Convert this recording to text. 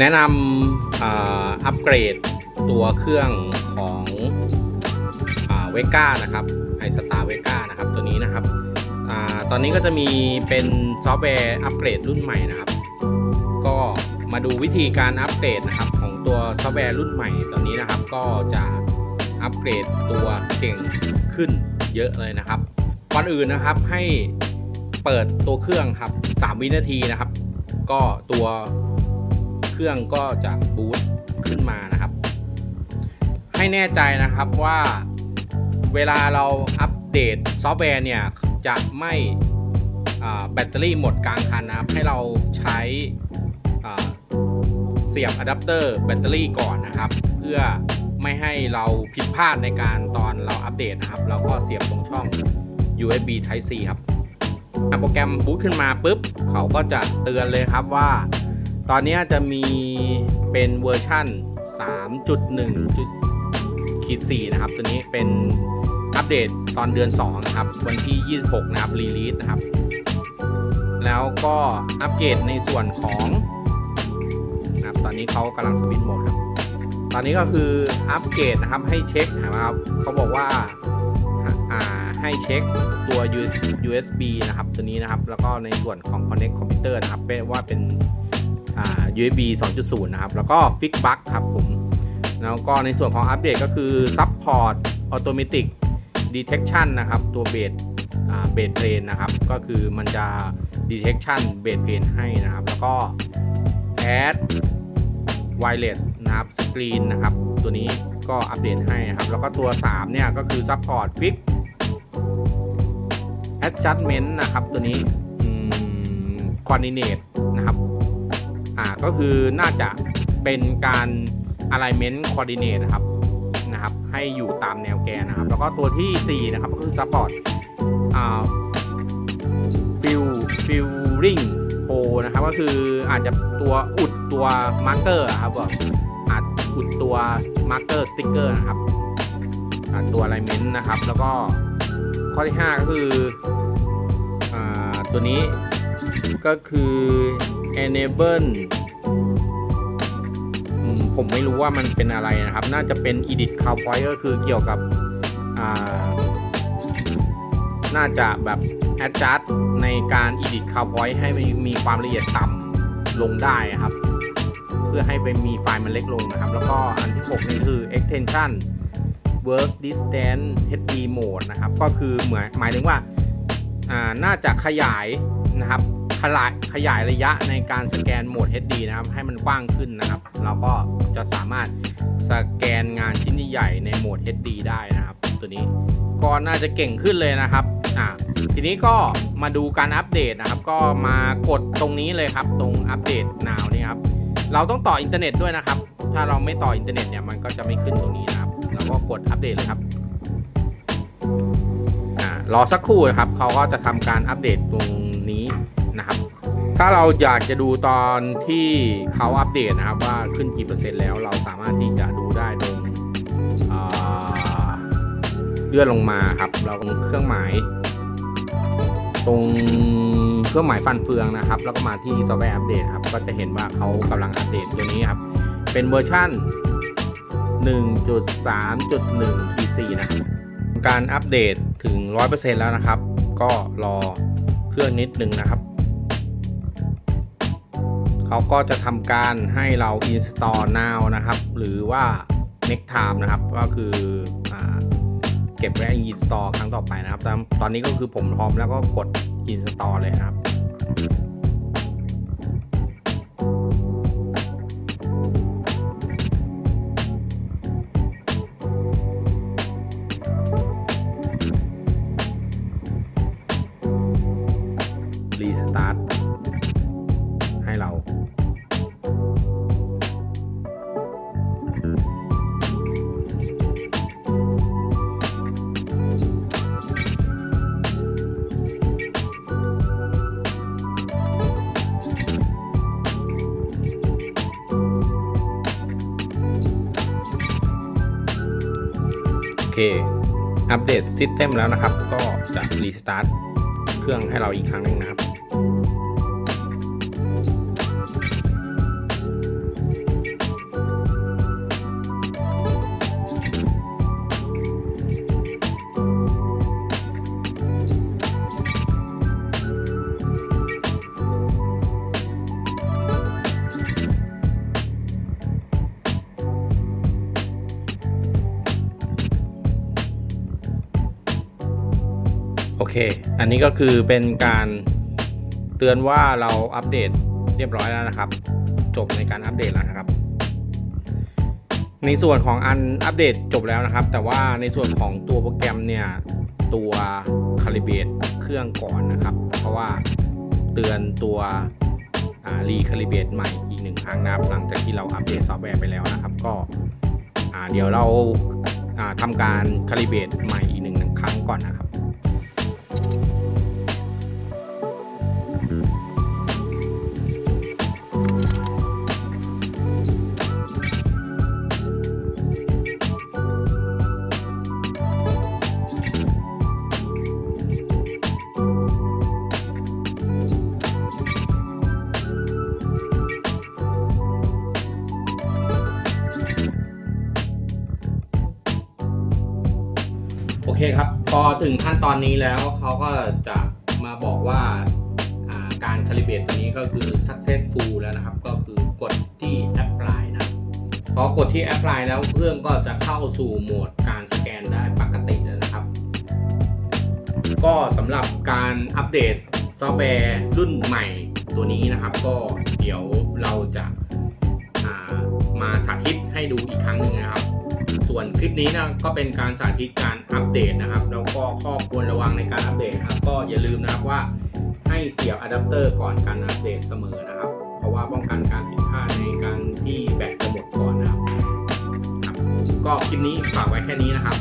แนะนำอัปเกรดตัวเครื่องของเวก้านะครับไอสตาร์เวก้านะครับตัวนี้นะครับอตอนนี้ก็จะมีเป็นซอฟต์แวร์อัปเกรดรุ่นใหม่นะครับ ก็มาดูวิธีการอัปเกรดนะครับของตัวซอฟต์แวร์รุ่นใหม่ตอนนี้นะครับ ก็จะอัปเกรดตัวเก่งขึ้นเยอะเลยนะครับก่อนอื่นนะครับให้เปิดตัวเครื่องครับ 3 วินาทีนะครับ ก็ตัว เครื่องก็จะบูตขึ้นมานะครับ ให้แน่ใจนะครับว่าเวลาเราอัปเดตซอฟต์แวร์เนี่ย จะไม่แบตเตอรี่หมดกลางคันนะครับ ให้เราใช้เสียบอะแดปเตอร์แบตเตอรี่ก่อนนะครับ เพื่อไม่ให้เราผิดพลาดในการตอนเราอัปเดตนะครับ เราก็เสียบตรงช่อง USB Type C ครับโปรแกรมบูตขึ้นมาปุ๊บ เขาก็จะเตือนเลยครับว่า ตอนนี้จะมีเป็นเวอร์ชั่น 3.1ขีด4นะครับ ตัวนี้เป็นอัปเดตตอนเดือน 2 นะครับ วันที่ 26 นะครับ รีลีสนะครับ แล้วก็อัปเกรดในส่วนของนะครับตอนนี้เขากำลังสวิตช์โหมดครับ ตอนนี้ก็คืออัปเกรดนะครับให้เช็คนะครับเขาบอกว่าให้เช็คตัว USB นะครับ ตัวนี้นะครับ แล้วก็ในส่วนของ Connect Computer นะครับเป็นว่าเป็น USB 2.0 นะครับ แล้วก็ Fix Bug ครับผม แล้วก็ในส่วนของอัปเดตก็คือ Support Automatic Detection นะครับ ตัวเบสเบสเพลนนะครับ ก็คือมันจะ detection เบสเพลนให้นะครับ แล้วก็ add wireless นะครับ screen นะครับ ตัวนี้ก็อัปเดตให้นะครับ แล้วก็ตัว 3 เนี่ย ก็คือ support quick adjustment นะครับ ตัวนี้อืม coordinate นะครับ อ่าก็คือน่าจะเป็นการ alignment coordinate นะครับนะครับ ให้อยู่ตามแนวแกนนะครับ แล้วก็ตัวที่ 4 นะครับก็คือ support อ่า fill filling o นะครับ ก็คืออาจจะตัวอุดตัว marker อะครับว่าอาจอุดตัว marker sticker นะครับอ่าตัว alignment นะครับ แล้วก็ข้อที่ 5 ก็คืออ่าตัวนี้ก็คือ enable ผมไม่รู้ว่ามันเป็นอะไรนะครับ น่าจะเป็น edit count point ก็คือเกี่ยวกับ น่าจะแบบ adjust ในการ edit count point ให้มีความละเอียดต่ำลงได้ครับ เพื่อให้ไปมีไฟล์มันเล็กลงนะครับ แล้วก็อันที่ 6 นี่คือ extension work distance HD mode นะครับ ก็คือเหมือนหมายถึงว่า น่าจะขยายนะครับ ขยายขยายระยะในการสแกนโหมด HD นะครับให้มันกว้างขึ้นนะครับ เราก็จะสามารถสแกนงานชิ้นใหญ่ในโหมด HD ได้นะครับ ตัวนี้ก็น่าจะเก่งขึ้นเลยนะครับอ่าทีนี้ก็มาดูการอัปเดตนะครับ ก็มากดตรงนี้เลยครับ ตรงอัปเดต now นี่ครับเราต้องต่ออินเทอร์เน็ตด้วยนะครับ ถ้าเราไม่ต่ออินเทอร์เน็ตเนี่ยมันก็จะไม่ขึ้นตรงนี้นะครับเราก็กดอัปเดตเลยครับอ่ารอสักครู่นะครับเขาก็จะทำการอัปเดตตรงนี้ นะครับ ถ้าเราอยากจะดูตอนที่เขาอัปเดตนะครับว่าขึ้นกี่เปอร์เซ็นต์แล้ว เราสามารถที่จะดูได้ตรงเลื่อนลงมาครับ เราตรงเครื่องหมาย ตรงเครื่องหมายฟันเฟืองนะครับ แล้วก็มาที่ซอฟต์แวร์อัปเดตครับ ก็จะเห็นว่าเขากำลังอัปเดตตัวนี้ครับ เป็นเวอร์ชัน1.3.1ขีด4นะครับการอัปเดตถึง 100%แล้วนะครับ ก็รอเครื่องนิดนึงนะครับ เขาก็จะทำการให้เรา install now นะครับ หรือว่า next time นะครับ ก็คืออเก็บไว้ install ครั้งต่อไปนะครับ ตอนนี้ก็คือผมพร้อมแล้วก็กด install เลยครับรีสตาร์ท เค อัปเดตซิสเต็มแล้วนะครับ ก็จะรีสตาร์ทเครื่องให้เราอีกครั้งหนึงนะครับ เค อันนี้ก็คือเป็นการเตือนว่าเราอัปเดตเรียบร้อยแล้วนะครับ จบในการอัปเดตแล้วนะครับ ในส่วนของอันอัปเดตจบแล้วนะครับ แต่ว่าในส่วนของตัวโปรแกรมเนี่ยตัวคาลิเบตเครื่องก่อนนะครับ เพราะว่าเตือนตัวรีคาลิเบตใหม่อีกหนึ่งครั้งนะครับ หลังจากที่เราอัปเดตซอฟต์แวร์ไปแล้วนะครับ ก็เดี๋ยวเราอ่าทำการคาลิเบตใหม่อีกหนึ่งครั้งก่อนนะครับ เคครับพอถึงขั้นตอนนี้แล้วเขาก็จะมาบอกว่าการคาลิเบตตัวนี้ก็คือ successful แล้วนะครับ ก็คือกดที่ apply นะพอกดที่ apply แล้วเครื่องก็จะเข้าสู่โหมดการสแกนได้ปกติแล้วนะครับ ก็สำหรับการอัปเดตซอฟต์แวร์รุ่นใหม่ตัวนี้นะครับ ก็เดี๋ยวเราจะามาสาธิตให้ดูอีกครั้งหนึ่งนะครับ ส่วนคลิปนี้นะก็เป็นการสาธิตการอัปเดตนะครับแล้วก็ข้อควรระวังในการอัปเดตครับก็อย่าลืมนะครับว่าให้เสียบอะแดปเตอร์ก่อนการอัปเดตเสมอนะครับ เพราะว่าป้องกันการผิดพลาดในการที่แบตจะหมดก่อนนะครับก็คลิปนี้ฝากไว้แค่นี้นะครับ